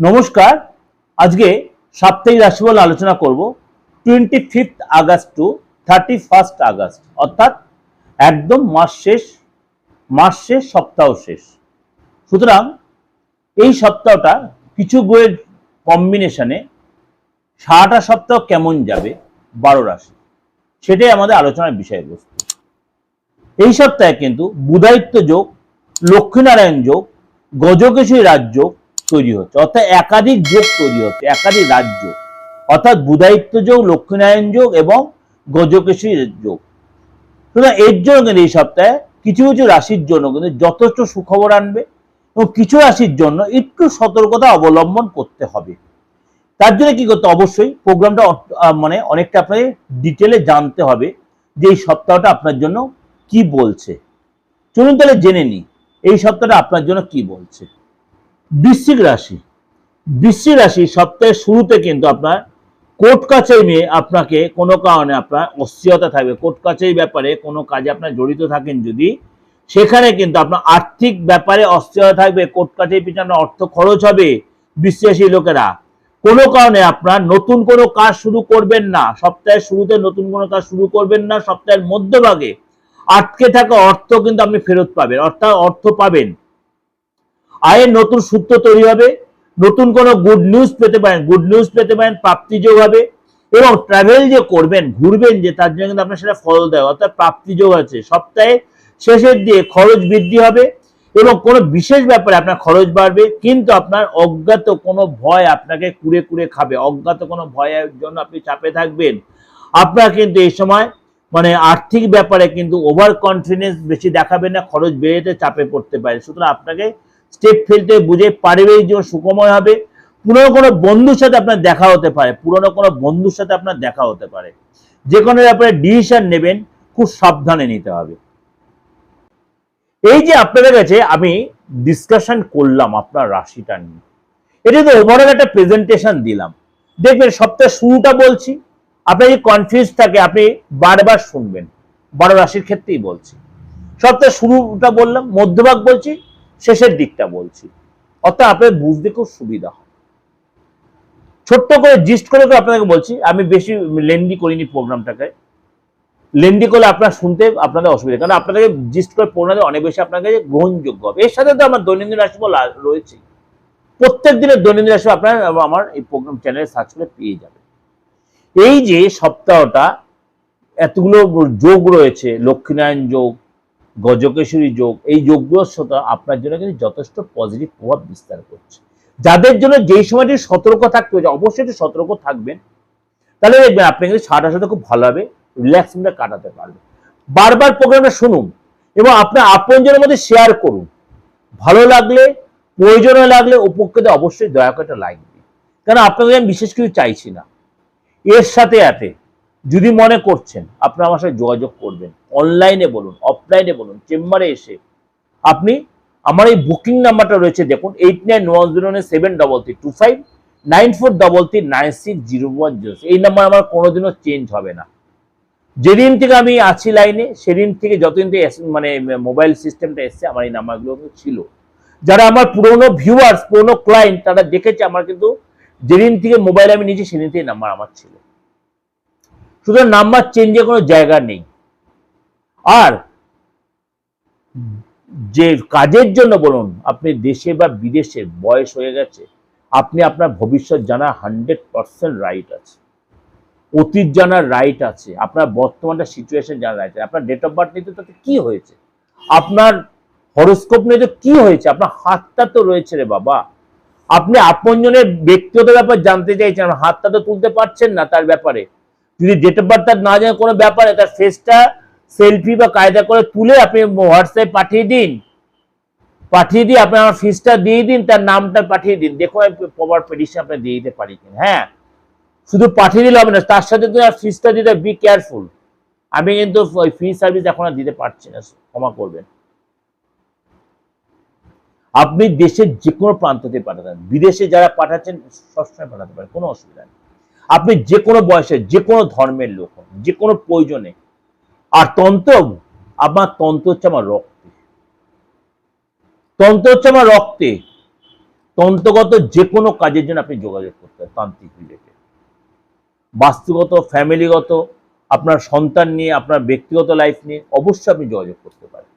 নমস্কার। আজকে সাপ্তাহিক রাশিফল আলোচনা করব। Twenty fifth August to thirty first August অর্থাৎ একদম মাস শেষ মাস শেষ, সপ্তাহ শেষ। সুতরাং এই সপ্তাহটা কিছু বইয়ের কম্বিনেশনে সারাটা সপ্তাহ কেমন যাবে? বারো রাশি। সেটাই আমাদের আলোচনার বিষয়বস্তু। এই সপ্তাহে কিন্তু বুধায়িত্ব যোগ, লক্ষ্মীনারায়ণ যোগ গজকেশী রাজ্য তৈরি হচ্ছে, অর্থাৎ একাধিক যোগ তৈরি হচ্ছে, একাধিক রাজ্য। অর্থাৎ বুধায়িত্ব যোগ, লক্ষ্মীনারায়ণ যোগ এবং গজকেশরী যোগ। সুতরাং এর জন্য কিন্তু এই সপ্তাহে কিছু কিছু রাশির জন্য কিন্তু যথেষ্ট সুখবর আনবে এবং কিছু রাশির জন্য একটু সতর্কতা অবলম্বন করতে হবে। তার জন্য কি করতে অবশ্যই প্রোগ্রামটা মানে অনেকটা আপনাকে ডিটেলে জানতে হবে যে এই সপ্তাহটা আপনার জন্য কি বলছে। চলুন তাহলে জেনে নিই, এই সপ্তাহটা আপনার জন্য কি বলছে। বৃশ্চিক রাশি। বৃশ্চিক রাশি সপ্তাহের শুরুতে কিন্তু আপনার কোর্ট কাছারি নিয়ে আপনাকে কোনো কারণে আপনার অস্থিরতা থাকবে। কোর্ট কাছারি ব্যাপারে কোনো কাজে আপনার জড়িত থাকেন যদি, সেখানে কিন্তু আপনার আর্থিক ব্যাপারে অস্থিরতা থাকবে, কোর্ট কাছারি পিছনে অর্থ খরচ হবে বিশ্বাসী লোকেরা। কোনো কারণে আপনার নতুন কোনো কাজ শুরু করবেন না, সপ্তাহের শুরুতে নতুন কোনো কাজ শুরু করবেন না, সপ্তাহের মধ্যভাগে আটকে থাকা অর্থ কিন্তু আপনি ফেরত পাবেন, অর্থাৎ অর্থ পাবেন। আয়ের নতুন সূত্র তৈরি হবে, নতুন কোনো গুড নিউজ পেতে পারেন গুড নিউজ পেতে পারেন, প্রাপ্তিযোগ হবে, এবং ট্রাভেল যে করবেন, ঘুরবেন যে, তার জন্য কিন্তু আপনার সেটা ফল দেয় অর্থাৎ প্রাপ্তিযোগ আছে। সপ্তাহে শেষের দিয়ে খরচ বৃদ্ধি হবে, এবং কোনো বিশেষ ব্যাপারে আপনার খরচ বাড়বে, কিন্তু আপনার অজ্ঞাত কোনো ভয় আপনাকে কুড়ে কুড়ে খাবে, অজ্ঞাত কোনো ভয়ের জন্য আপনি চাপে থাকবেন। আপনার কিন্তু এই সময় মানে আর্থিক ব্যাপারে কিন্তু ওভার কনফিডেন্স বেশি দেখাবেন না, খরচ বেড়েতে চাপে পড়তে পারে সুতরাং আপনাকে স্টেপ ফেলতে বুঝে পারিবারিক জীবন সুখময় হবে। পুরনো কোনো বন্ধুর সাথে আপনার দেখা হতে পারে, পুরনো কোনো বন্ধুর সাথে আপনার দেখা হতে পারে। যে কোনো ব্যাপারে ডিসিশন নেবেন, খুব সাবধানে নিতে হবে। এই যে আপনাদের কাছে আমি ডিসকাশন করলাম আপনার রাশিটা নিয়ে। এটা তো ওভারঅল একটা প্রেজেন্টেশন দিলাম। দেখবেন সপ্তাহের শুরুটা বলছি আপনার যদি কনফিউজ থাকে, আপনি বারবার শুনবেন। বারো রাশির ক্ষেত্রেই বলছি। সপ্তাহের শুরুটা বললাম, মধ্যভাগ বলছি শেষের দিকটা বলছি। অর্থাৎ আপনার বুঝতে খুব সুবিধা হয় ছোট্ট করে জিস্ট করে করে আপনাকে বলছি, আমি বেশি লেন্দি করিনি প্রোগ্রামটাকে লেন্দি করলে আপনার শুনতে আপনাদের অসুবিধা কারণ আপনাদের জিস্ট করে পড়লে অনেক বেশি আপনার কাছে গ্রহণযোগ্য হবে। এর সাথে তো আমার দৈনন্দিন রাশিফল রয়েছে। প্রত্যেক দিনের দৈনন্দিন রাশি আপনার আমার এই প্রোগ্রাম চ্যানেলে সার্চ করে পেয়ে যাবেন। এই যে সপ্তাহটা, এতগুলো যোগ রয়েছে, লক্ষ্মীনারায়ণ যোগ গজকেশরী যোগ, এই যোগগুলোর সাথে আপনার জন্য কিন্তু যথেষ্ট পজিটিভ প্রভাব বিস্তার করছে। যাদের জন্য যেই সময়টি সতর্ক থাকতে হচ্ছে অবশ্যই একটু সতর্ক থাকবেন। তাহলে দেখবেন আপনি কিন্তু সারাটার সাথে খুব ভালোভাবে রিল্যাক্স মুডে কাটাতে পারবেন। বারবার প্রোগ্রামটা শুনুন এবং আপনার আপনজনের মধ্যে শেয়ার করুন। ভালো লাগলে প্রয়োজনে লাগলে, উপকৃত অবশ্যই দয়া করে একটা লাইক দিন। কারণ আপনাদের আমি বিশেষ কিছু চাইছি না। এর সাথে সাথে যদি মনে করছেন, আপনারা আমার সাথে যোগাযোগ করবেন। অনলাইনে বলুন অফলাইনে বলুন, চেম্বারে এসে। আপনি আমার এই বুকিং নাম্বারটা রয়েছে, দেখুন eight nine one zero nine seven double three two five nine four double three nine six zero one zero এই নাম্বার আমার কোনোদিনও চেঞ্জ হবে না। যেদিন থেকে আমি আছি লাইনে সেদিন থেকে যতদিন থেকে মানে মোবাইল সিস্টেমটা এসছে, আমার এই নাম্বারগুলো ছিল। যারা আমার পুরোনো ভিউয়ার্স পুরোনো ক্লায়েন্ট তারা দেখেছে, আমার কিন্তু যেদিন থেকে মোবাইল আমি নিয়েছি, সেদিন থেকে নাম্বার আমার ছিল। সুতরাং নাম্বার চেঞ্জের কোনো জায়গা নেই। আর যে কাজের জন্য বলুন, আপনি দেশে বা বিদেশে বয়স হয়ে গেছে, আপনি আপনার ভবিষ্যৎ জানার হান্ড্রেড পার্সেন্ট রাইট আছে। অতীত জানার রাইট আছে, আপনার বর্তমানটা সিচুয়েশন জানার রাইট আছে। আপনার ডেট অফ বার্থ নিতে তাতে কি হয়েছে? আপনার হরস্কোপ নিয়ে তো কি হয়েছে? আপনার হাতটা তো রয়েছে রে বাবা। আপনি আপনজনের ব্যক্তিগত ব্যাপার জানতে চাইছেন হাতটা তো তুলতে পারছেন না তার ব্যাপারে। যদি ডেট অফ বার্থ তার না জানে কোনো ব্যাপারে, তার ফেসটা সেলফি বা কায়দা করে তুলে আপনি হোয়াটসঅ্যাপ পাঠিয়ে দিন। পাঠিয়ে দিয়ে আপনি আমার ফিসটা দিয়ে দিন, তার নামটা পাঠিয়ে দিন। দেখুন, আমি প্রপার পেডিশন আপনি দিয়ে দিতে পারি হ্যাঁ শুধু পাঠিয়ে দিলে হবে না, তার সাথে তো ফিসটা দিতে বি কেয়ারফুল আমি কিন্তু ওই ফি সার্ভিস এখন আর দিতে পারছি না, ক্ষমা করবেন। আপনি দেশের যে কোনো প্রান্ততে পাঠাতেন বিদেশে যারা পাঠাচ্ছেন, সবসময় পাঠাতে পারেন, কোনো অসুবিধা নেই। আপনি যে কোনো বয়সে যে কোনো ধর্মের লোক হন যে কোনো প্রয়োজনে আর তন্ত্র আমার তন্ত্র হচ্ছে আমার রক্তে। তন্ত্র হচ্ছে আমার রক্তে। তন্ত্রগত যে কোনো কাজের জন্য আপনি যোগাযোগ করতে পারেন তান্ত্রিক রিলেটেড বাস্তুগত ফ্যামিলিগত আপনার সন্তান নিয়ে, আপনার ব্যক্তিগত লাইফ নিয়ে অবশ্যই আপনি যোগাযোগ করতে পারেন।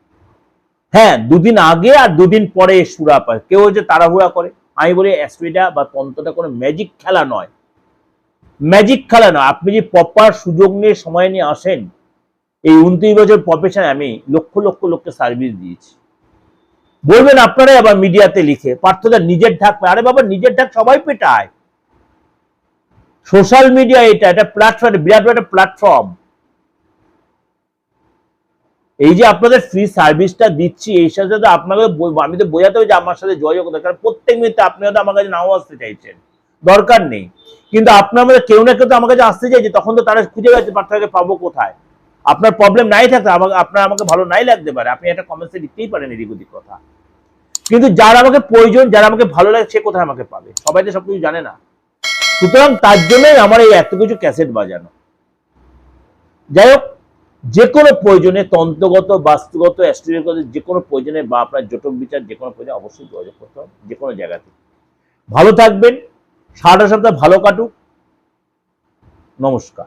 হ্যাঁ দুদিন আগে আর দুদিন পরে সুরা পায়। কেউ যে তাড়াহুড়া করে। আমি বলি অ্যাসপিডা বা তন্ত্রটা কোনো ম্যাজিক খেলা নয়। ম্যাজিক খেলা নয়। আপনি যে প্রপার সুযোগ নিয়ে সময় নিয়ে আসেন এই উনত্রিশ বছর প্রফেশনে আমি লক্ষ লক্ষ লোককে সার্ভিস দিয়েছি। বলবেন আপনারাই আবার মিডিয়াতে লিখে, পার্থদা নিজের ঢাক আরে বাবা, নিজের ঢাক সবাই পেটায়। সোশ্যাল মিডিয়া এটা একটা প্ল্যাটফর্ম বিরাট একটা প্ল্যাটফর্ম এই যে আপনাদের ফ্রি সার্ভিসটা দিচ্ছি, এই সাথে তো আপনাকে আমি তো বোঝাতে হবে যে আমার সাথে যোগাযোগ করতে কারণ প্রত্যেক মিনিটে আপনি হয়তো আমার কাছে নাও আসতে চাইছেন। দরকার নেই। কিন্তু আপনার মধ্যে কেউ না কেউ তো আমার কাছে আসতে চাইছে, তখন তো তারা খুঁজে গেছে পার্থকে পাবো কোথায়? আপনার প্রবলেম নাই থাকতে আমাকে, আপনার আমাকে ভালো নাই লাগতে পারে। আপনি একটা কমেন্টসে লিখতেই পারেন এদিক ওদিক কথা। কিন্তু যার আমাকে প্রয়োজন, যার আমাকে ভালো লাগে, সে কোথায় আমাকে পাবে? সবাই তো সবকিছু জানে না। সুতরাং তার জন্যই আমার এই এত কিছু ক্যাসেট বাজানো। যাই হোক, যে কোনো প্রয়োজনে তন্ত্রগত, বাস্তুগত, অ্যাস্ট্রোলজিগত, যে কোনো প্রয়োজনে বা আপনার জটক বিচার, যে কোনো প্রয়োজনে অবশ্যই যোগাযোগ করতে হবে, যে কোনো জায়গাতে। ভালো থাকবেন, সারাটা সপ্তাহ ভালো কাটুক। নমস্কার।